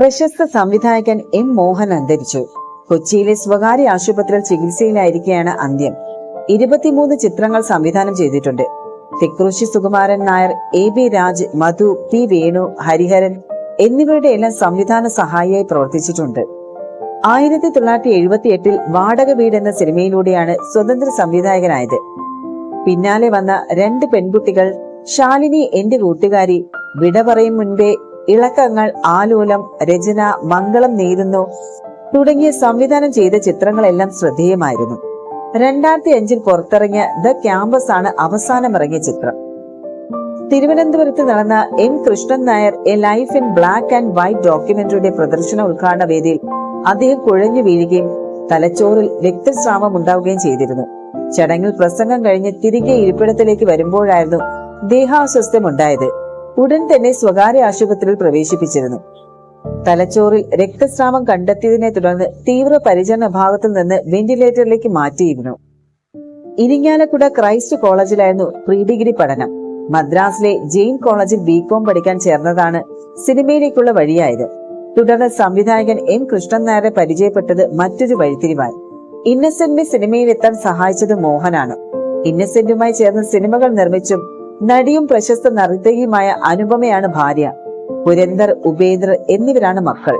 പ്രശസ്ത സംവിധായകൻ എം മോഹൻ അന്തരിച്ചു. കൊച്ചിയിലെ സ്വകാര്യ ആശുപത്രിയിൽ ചികിത്സയിലായിരിക്കെയാണ് അന്ത്യം. ഇരുപത്തിമൂന്ന് ചിത്രങ്ങൾ സംവിധാനം ചെയ്തിട്ടുണ്ട്. Thikkurissy Sukumaran Nair A B Raj Madhu P Venu Hariharan എന്നിവരുടെ എല്ലാം സംവിധാന സഹായിയായി പ്രവർത്തിച്ചിട്ടുണ്ട്. ആയിരത്തി തൊള്ളായിരത്തി എഴുപത്തി എട്ടിൽ വാടക വീട് എന്ന സിനിമയിലൂടെയാണ് സ്വതന്ത്ര സംവിധായകനായത്. പിന്നാലെ വന്ന രണ്ട് പെൺകുട്ടികൾ ശാലിനി എന്റെ കൂട്ടുകാരി വിട പറയും മുൻപേ ഇളക്കങ്ങൾ ആലൂലം രചന മംഗളം നേരുന്നു. തുടങ്ങിയ സംവിധാനം ചെയ്ത ചിത്രങ്ങളെല്ലാം ശ്രദ്ധേയമായിരുന്നു. രണ്ടായിരത്തി അഞ്ചിൽ പുറത്തിറങ്ങിയ ദ ക്യാമ്പസ് ആണ് അവസാനം ഇറങ്ങിയ ചിത്രം. തിരുവനന്തപുരത്ത് നടന്ന M Krishnan Nair a life in black and white ഡോക്യുമെന്ററിയുടെ പ്രദർശന ഉദ്ഘാടന വേദിയിൽ അദ്ദേഹം കുഴഞ്ഞു വീഴുകയും തലച്ചോറിൽ രക്തസ്രാവം ഉണ്ടാവുകയും ചെയ്തിരുന്നു. ചടങ്ങിൽ പ്രസംഗം കഴിഞ്ഞ് തിരികെ ഇരിപ്പിടത്തിലേക്ക് വരുമ്പോഴായിരുന്നു ദേഹാസ്വസ്ഥ്യം ഉണ്ടായത്. ഉടൻ തന്നെ സ്വകാര്യ ആശുപത്രിയിൽ പ്രവേശിപ്പിച്ചിരുന്നു. തലച്ചോറിൽ രക്തസ്രാവം കണ്ടെത്തിയതിനെ തുടർന്ന് തീവ്ര പരിചരണ ഭാഗത്തു നിന്ന് വെന്റിലേറ്ററിലേക്ക് മാറ്റിയിരുന്നു. ഇരിങ്ങാലക്കുട ക്രൈസ്റ്റ് കോളേജിലായിരുന്നു പ്രീ ഡിഗ്രി പഠനം. മദ്രാസിലെ ജെയിൻ കോളേജിൽ ബികോം പഠിക്കാൻ ചേർന്നതാണ് സിനിമയിലേക്കുള്ള വഴിയായത്. തുടർന്ന് സംവിധായകൻ എം കൃഷ്ണൻ നായരെ പരിചയപ്പെട്ടത് മറ്റൊരു വഴിത്തിരിവായി. ഇന്നസെന്റിനെ സിനിമയിലെത്താൻ സഹായിച്ചത് മോഹനാണ്. ഇന്നസെന്റുമായി ചേർന്ന് സിനിമകൾ നിർമ്മിച്ചും നടിയും പ്രശസ്ത നർത്തകിയുമായ അനുപമയാണ് ഭാര്യ. പുരന്ദർ ഉപേന്ദ്ര എന്നിവരാണ് മക്കൾ.